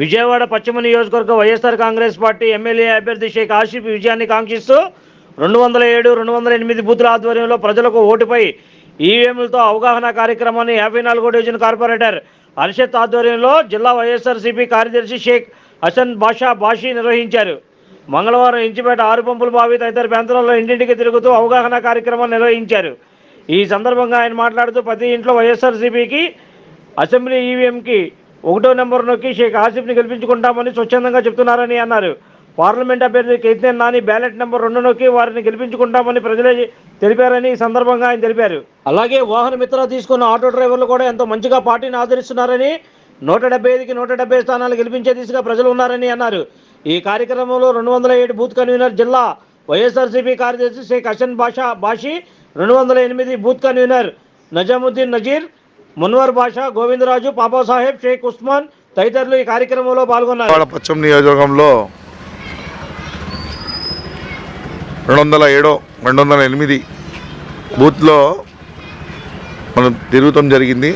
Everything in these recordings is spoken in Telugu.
విజయవాడ పశ్చిమ నియోజకవర్గ వైఎస్ఆర్ కాంగ్రెస్ పార్టీ ఎమ్మెల్యే అభ్యర్థి షేక్ ఆసిఫ్ విజయాన్ని కాంక్షిస్తూ రెండు వందల ఏడు రెండు వందల ఎనిమిది బూతుల ఆధ్వర్యంలో ప్రజలకు ఓటుపై ఈవీఎంలతో అవగాహన కార్యక్రమాన్ని యాభై నాలుగో డివిజన్ కార్పొరేటర్ అర్షద్ ఆధ్వర్యంలో జిల్లా వైఎస్ఆర్సీపీ కార్యదర్శి షేక్ హసన్ బాషా బాషీ నిర్వహించారు. మంగళవారం ఇంచిపేట ఆరు పంపుల బావి తదితర ప్రాంతాలలో ఇంటింటికి తిరుగుతూ అవగాహన కార్యక్రమం నిర్వహించారు. ఈ సందర్భంగా ఆయన మాట్లాడుతూ ప్రతి ఇంట్లో వైఎస్ఆర్సీపీకి అసెంబ్లీ ఈవీఎంకి ఒకటో నెంబర్ నొక్కి షేక్ ఆసిఫ్ని గెలిపించుకుంటామని స్వచ్ఛందంగా చెప్తున్నారని అన్నారు. పార్లమెంట్ అభ్యర్థి కేసీఆర్ నాని బ్యాలెట్ నెంబర్ రెండు నొక్కి వారిని గెలిపించుకుంటామని ప్రజలే తెలిపారని ఈ సందర్భంగా ఆయన తెలిపారు. అలాగే వాహన మిత్ర తీసుకున్న ఆటో డ్రైవర్లు కూడా ఎంతో మంచిగా పార్టీని ఆదరిస్తున్నారని నూట డెబ్బై ఐదుకి నూట డెబ్బై స్థానాలు గెలిపించే దిశగా ప్రజలు ఉన్నారని అన్నారు. ఈ కార్యక్రమంలో రెండు వందల ఏడు బూత్ కన్వీనర్ జిల్లా వైఎస్ఆర్సీపీ కార్యదర్శి షేక్ హసన్ బాషా బాషి రెండు వందల ఎనిమిది బూత్ కన్వీనర్ నజాముద్దీన్ నజీర్ మున్వర్ బాషా గోవిందరాజు పాపాసాహెబ్ షేక్ ఉస్మాన్ తదితరులు ఈ కార్యక్రమంలో పాల్గొన్నారు. పశ్చిమ నియోజకవర్గంలో రెండు వందల ఏడో రెండు వందల ఎనిమిది బూత్లో మనం తిరుగుతాం జరిగింది.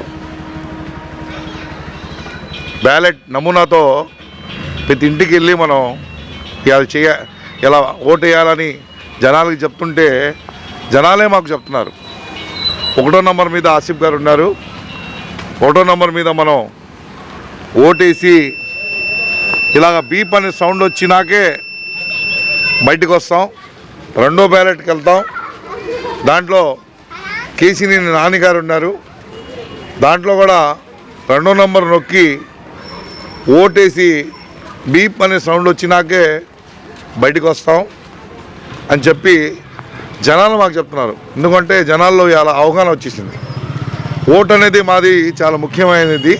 బ్యాలెట్ నమూనాతో ప్రతి ఇంటికి వెళ్ళి మనం ఇలా చేయ ఇలా ఓటు వేయాలని జనాలకి చెప్తుంటే జనాలే మాకు చెప్తున్నారు. ఒకటో నంబర్ మీద ఆసిఫ్ గారు ఉన్నారు. ఒకటో నంబర్ మీద మనం ఓటేసి ఇలాగ బీప్ అనే సౌండ్ వచ్చినాకే బయటకు వస్తాం. రెండో బ్యాలెట్కి వెళ్తాం. దాంట్లో కేసీని నాన్నగారు ఉన్నారు. దాంట్లో కూడా రెండో నంబర్ నొక్కి ఓటేసి బీప్ అనే సౌండ్ వచ్చినాకే బయటకు వస్తాం అని చెప్పి జనాలు మాకు చెప్తున్నారు. ఎందుకంటే జనాల్లో ఇలా అవగాహన వచ్చేసింది. ఓటు అనేది మాది చాలా ముఖ్యమైనది.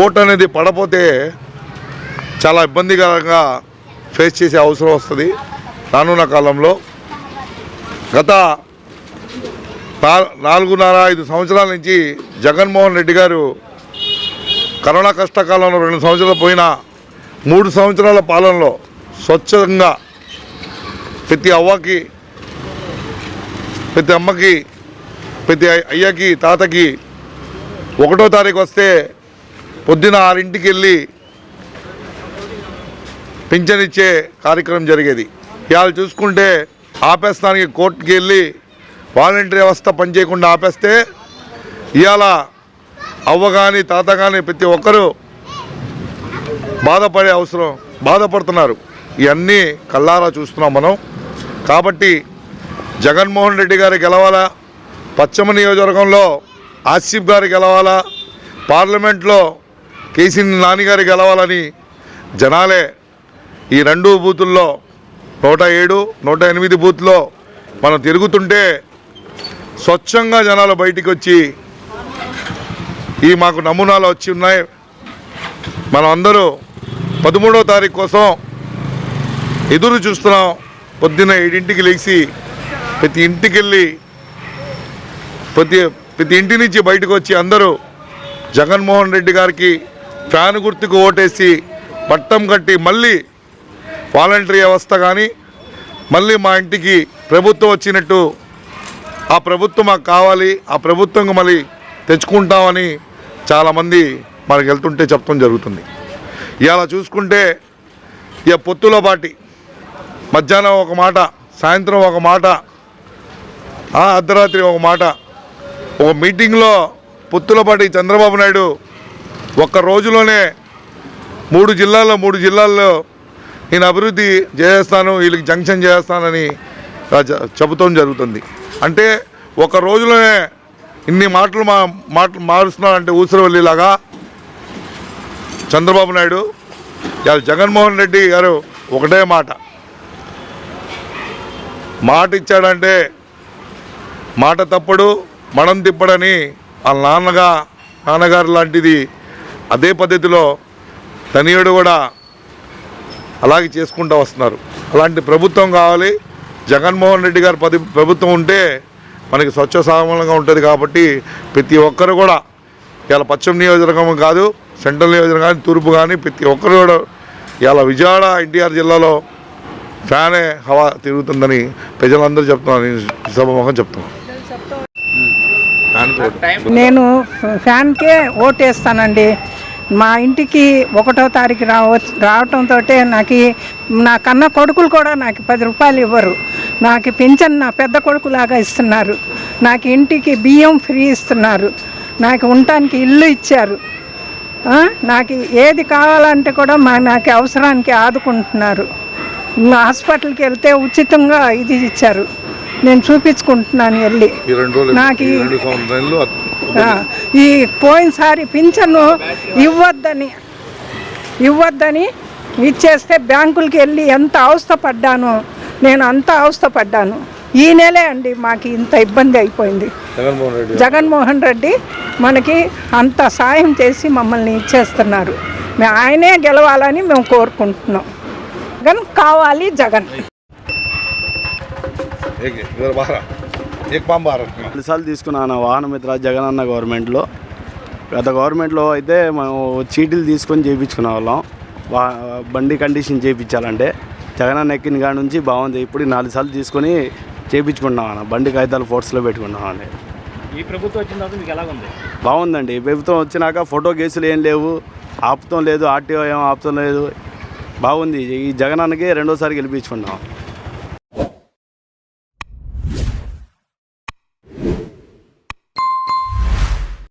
ఓటు అనేది పడపోతే చాలా ఇబ్బందికరంగా ఫేస్ చేసే అవసరం వస్తుంది. రానున్న కాలంలో గత నాలుగున్నర ఐదు సంవత్సరాల నుంచి జగన్మోహన్ రెడ్డి గారు కరోనా కష్టకాలంలో రెండు సంవత్సరాలు పోయిన మూడు సంవత్సరాల పాలనలో స్వచ్ఛంగా ప్రతి అవ్వకి ప్రతి అమ్మకి ప్రతి అయ్యకి తాతకి ఒకటో తారీఖు వస్తే పొద్దున ఆరింటికి వెళ్ళి పింఛన్ ఇచ్చే కార్యక్రమం జరిగేది. ఇవాళ చూసుకుంటే ఆపేస్తానికి కోర్టుకి వెళ్ళి వాలంటరీ వ్యవస్థ పనిచేయకుండా ఆపేస్తే ఇవాళ అవ్వ కానీ తాత కానీ ప్రతి ఒక్కరూ బాధపడే అవసరం బాధపడుతున్నారు. ఇవన్నీ కల్లారా చూస్తున్నాం మనం. కాబట్టి జగన్మోహన్ రెడ్డి గారు గెలవాలా? పశ్చిమ నియోజకవర్గంలో ఆసిఫ్ గారు గెలవాలా? పార్లమెంట్లో కేసీ నానిగారు గెలవాలని జనాలే ఈ రెండు బూతుల్లో నూట ఏడు నూట ఎనిమిది బూత్లో మనం తిరుగుతుంటే స్వచ్ఛంగా జనాలు బయటికి వచ్చి ఈ మాకు నమూనాలు వచ్చి ఉన్నాయి. మనం అందరూ పదమూడవ తారీఖు కోసం ఎదురు చూస్తున్నాం. పొద్దున్న ఏడింటికి లేచి ప్రతి ఇంటికి వెళ్ళి ప్రతి ప్రతి ఇంటి నుంచి బయటకు వచ్చి అందరూ జగన్మోహన్ రెడ్డి గారికి ఫ్యాన్ గుర్తుకు ఓటేసి పట్టం కట్టి మళ్ళీ వాలంటరీ వ్యవస్థ కానీ మళ్ళీ మా ఇంటికి ప్రభుత్వం వచ్చినట్టు ఆ ప్రభుత్వం మాకు కావాలి ఆ ప్రభుత్వం మళ్ళీ తెచ్చుకుంటామని చాలామంది మనకు వెళ్తుంటే చెప్పడం జరుగుతుంది. ఇలా చూసుకుంటే ఇక పొత్తులో పాటి మధ్యాహ్నం ఒక మాట సాయంత్రం ఒక మాట అర్ధరాత్రి ఒక మాట ఒక మీటింగ్లో పొత్తులపాటి చంద్రబాబు నాయుడు ఒక్క రోజులోనే మూడు జిల్లాల్లో మూడు జిల్లాల్లో నేను అభివృద్ధి చేస్తాను వీళ్ళకి జంక్షన్ చేస్తానని చెబుతాం జరుగుతుంది. అంటే ఒక రోజులోనే ఇన్ని మాటలు మా మాటలు మారుస్తున్నారంటే ఊసరవల్లిలాగా చంద్రబాబు నాయుడు ఇవాళ జగన్మోహన్ రెడ్డి గారు ఒకటే మాట. మాట ఇచ్చాడంటే మాట తప్పుడు మనం తిప్పడని వాళ్ళ నాన్నగా నాన్నగారు లాంటిది అదే పద్ధతిలో తనియుడు కూడా అలాగే చేసుకుంటూ వస్తున్నారు. అలాంటి ప్రభుత్వం కావాలి. జగన్మోహన్ రెడ్డి గారు పది ప్రభుత్వం ఉంటే మనకి స్వచ్ఛ సామూలంగా ఉంటుంది కాబట్టి ప్రతి ఒక్కరు కూడా ఇలా పశ్చిమ నియోజకవర్గం కాదు సెంట్రల్ నియోజకవర్గం కానీ తూర్పు కానీ ప్రతి ఒక్కరు కూడా ఇలా విజయవాడ ఎన్టీఆర్ జిల్లాలో ఫ్యానే హవా తిరుగుతుందని ప్రజలందరూ చెప్తున్నారు. నేను సభముఖం చెప్తున్నాను. నేను ఫ్యాన్కే ఓటేస్తానండి. మా ఇంటికి ఒకటో తారీఖు రావ రావటంతో నాకు నా కన్న కొడుకులు కూడా నాకు పది రూపాయలు ఇవ్వరు. నాకు పింఛన్ నా పెద్ద కొడుకులాగా ఇస్తున్నారు. నాకు ఇంటికి బియ్యం ఫ్రీ ఇస్తున్నారు. నాకు ఉండటానికి ఇల్లు ఇచ్చారు. ఆ, నాకు ఏది కావాలంటే కూడా మా నాకు అవసరానికి ఆదుకుంటున్నారు. హాస్పిటల్కి వెళ్తే ఉచితంగా ఇది ఇచ్చారు. నేను చూపించుకుంటున్నాను వెళ్ళి. నాకు ఈ పోయినసారి పింఛను ఇవ్వద్దని ఇవ్వద్దని ఇచ్చేస్తే బ్యాంకులకి వెళ్ళి ఎంత అవస్థపడ్డానో నేను అంత అవస్థపడ్డాను. ఈ నెలే అండి మాకు ఇంత ఇబ్బంది అయిపోయింది. జగన్మోహన్ రెడ్డి మనకి అంత సాయం చేసి మమ్మల్ని ఇచ్చేస్తున్నారు. ఆయనే గెలవాలని మేము కోరుకుంటున్నాం. జగన్ కావాలి జగన్. ఏక్? ఇద్దరు బారా? ఏక్ పాం బారా? రెండుసార్లు తీసుకున్నాను వాహన మిత్ర జగన్ అన్న గవర్నమెంట్లో. గత గవర్నమెంట్లో అయితే మనం చీటీలు తీసుకొని చేయించుకునే వాళ్ళం. వా బండి కండిషన్ చేయించాలంటే. జగన్ అన్న ఎక్కిన కాడ నుంచి బాగుంది. ఇప్పుడు నాలుగు సార్లు తీసుకొని చేయించుకున్నాం అన్న. బండి కాగితాలు ఫోర్స్లో పెట్టుకున్నాం అండి ఈ ప్రభుత్వం వచ్చిన తర్వాత మీకు ఎలాగుంది? బాగుందండి. ఈ ప్రభుత్వం వచ్చినాక ఫోటో కేసులు ఏం లేవు. ఆపుతం లేదు ఆర్టీఓ ఏం ఆపుతం లేదు. బాగుంది. ఈ జగన్ అన్నకి రెండోసారి గెలిపించుకున్నాం.